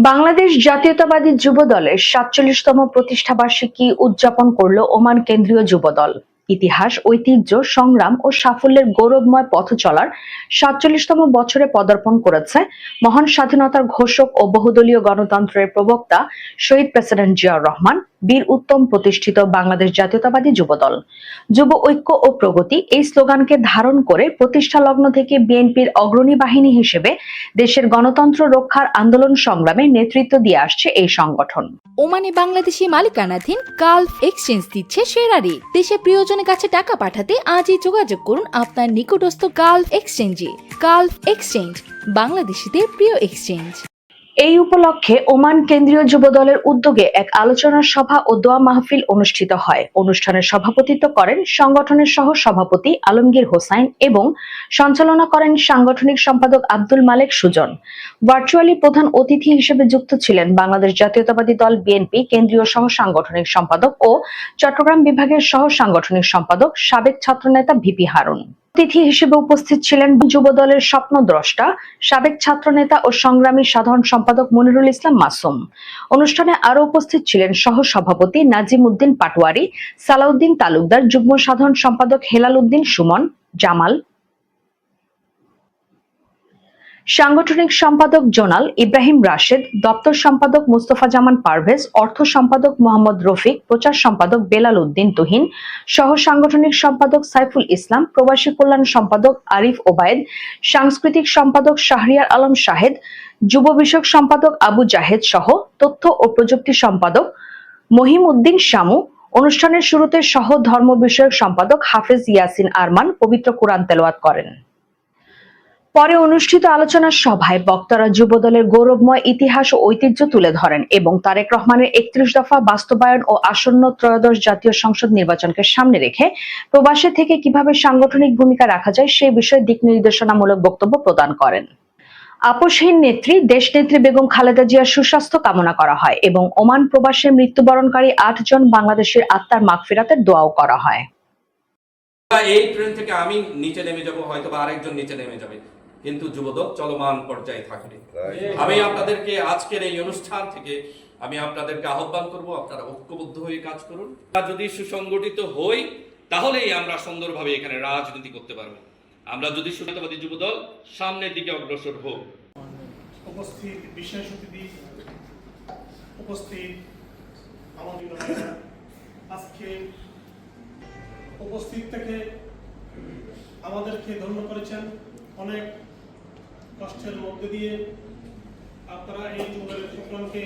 বাংলাদেশ জাতীয়তাবাদী যুব দলের সাতচল্লিশতম প্রতিষ্ঠাবার্ষিকী উদযাপন করল ওমান কেন্দ্রীয় যুব দল ইতিহাস, ঐতিহ্য, সংগ্রাম ও সাফল্যের গৌরবময় পথ চলার সাতচল্লিশতম বছরে পদার্পণ করেছে মহান স্বাধীনতার ঘোষক ও বহুদলীয় গণতন্ত্রের প্রবক্তা শহীদ প্রেসিডেন্ট জিয়াউর রহমান। বীর উত্তম প্রতিষ্ঠিত বাংলাদেশ জাতীয়তাবাদী যুব দল যুব ঐক্য ও প্রগতি এই স্লোগানকে ধারণ করে প্রতিষ্ঠা লগ্ন থেকে বিএনপির অগ্রণী বাহিনী হিসেবে দেশের গণতন্ত্র রক্ষার আন্দোলন সংগ্রামে নেতৃত্ব দিয়ে আসছে এই সংগঠন। ওমানে বাংলাদেশি মালিকানাধীন গালফ এক্সচেঞ্জ দিচ্ছে সেরা রেট দেশে প্রিয়জনের কাছে টাকা পাঠাতে আজই যোগাযোগ করুন আপনার নিকটস্থ গালফ এক্সচেঞ্জে। গালফ এক্সচেঞ্জ, বাংলাদেশিদের প্রিয় এক্সচেঞ্জ। এই উপলক্ষে ওমান কেন্দ্রীয় যুব দলের উদ্যোগে এক আলোচনা সভা ও দোয়া মাহফিল অনুষ্ঠিত হয়। অনুষ্ঠানে সভাপতিত্ব করেন সংগঠনের সহ সভাপতি আলমগীর হোসাইন এবং সঞ্চালনা করেন সাংগঠনিক সম্পাদক আব্দুল মালেক সুজন। ভার্চুয়ালি প্রধান অতিথি হিসেবে যুক্ত ছিলেন বাংলাদেশ জাতীয়তাবাদী দল বিএনপি কেন্দ্রীয় সহ সাংগঠনিক সম্পাদক ও চট্টগ্রাম বিভাগের সহ সাংগঠনিক সম্পাদক সাবেক ছাত্রনেতা ভিপি হারুন। অতিথি হিসেবে উপস্থিত ছিলেন যুব দলের স্বপ্নদ্রষ্টা সাবেক ছাত্র নেতা ও সংগ্রামী সাধারণ সম্পাদক মনিরুল ইসলাম মাসুম। অনুষ্ঠানে আরও উপস্থিত ছিলেন সহ সভাপতি নাজিম উদ্দিন পাটোয়ারি, সালাউদ্দিন তালুকদার, যুগ্ম সাধারণ সম্পাদক হেলাল উদ্দিন সুমন, জামাল সাংগঠনিক সম্পাদক জোনাল ইব্রাহিম রাশেদ, দপ্তর সম্পাদক মুস্তফা জামান পারভেজ, অর্থ সম্পাদক মোহাম্মদ রফিক, প্রচার সম্পাদক বেলাল উদ্দিন তুহিন, সহ সাংগঠনিক সম্পাদক সাইফুল ইসলাম, প্রবাসী কল্যাণ সম্পাদক আরিফ ওবায়েদ, সাংস্কৃতিক সম্পাদক শাহরিয়ার আলম শাহেদ, যুব বিষয়ক সম্পাদক আবু জাহেদ সহ তথ্য ও প্রযুক্তি সম্পাদক মহিম উদ্দিন শামু, অনুষ্ঠানের শুরুতে সহ ধর্ম বিষয়ক সম্পাদক হাফেজ ইয়াসিন আরমান পবিত্র কোরআন তেলাওয়াত করেন। পরে অনুষ্ঠিত আলোচনা সভায় বক্তারা যুবদলের গৌরবময় ইতিহাস ও ঐতিহ্য তুলে ধরেন এবং তারেক রহমানের একত্রিশ দফা বাস্তবায়ন ও আসন্ন ত্রয়োদশ জাতীয় সংসদ নির্বাচনকে সামনে রেখে প্রবাসে থেকে কীভাবে সাংগঠনিক ভূমিকা রাখা যায় সে বিষয়ে দিক নির্দেশনামূলক বক্তব্য প্রদান করেন। আপোষহীন নেত্রী দেশনেত্রী বেগম খালেদা জিয়ার সুস্বাস্থ্য কামনা করা হয় এবং ওমান প্রবাসে মৃত্যুবরণকারী আট জন বাংলাদেশের আত্মার মাগফিরাতের দোয়াও করা হয়। এই ট্রেন থেকে আমি নিচে নেমে যাব হয়তো বা আরেকজন নিচে নেমে যাবে। কিন্তু যুবদল চলমান পর্যায়ে থাকবে। আমি আপনাদেরকে আজকের এই অনুষ্ঠান থেকে আমি আপনাদেরকে আহ্বান করব আপনারা ঐক্যবদ্ধ হয়ে কাজ করুন। আমরা যদি সুসংগঠিত হই তাহলেই আমরা সুন্দরভাবে এখানে রাজনীতি করতে পারব। আমরা যদি সুবিধাবাদী যুবদল সামনের দিকে অগ্রসর হোক উপস্থিত বিশেষ অতিথি উপস্থিত আমাদের আজকে উপস্থিত থেকে আমাদেরকে ধন্য করেছেন অনেক কষ্টের মধ্যে দিয়ে আপনারা এই যুগের প্রোগ্রামকে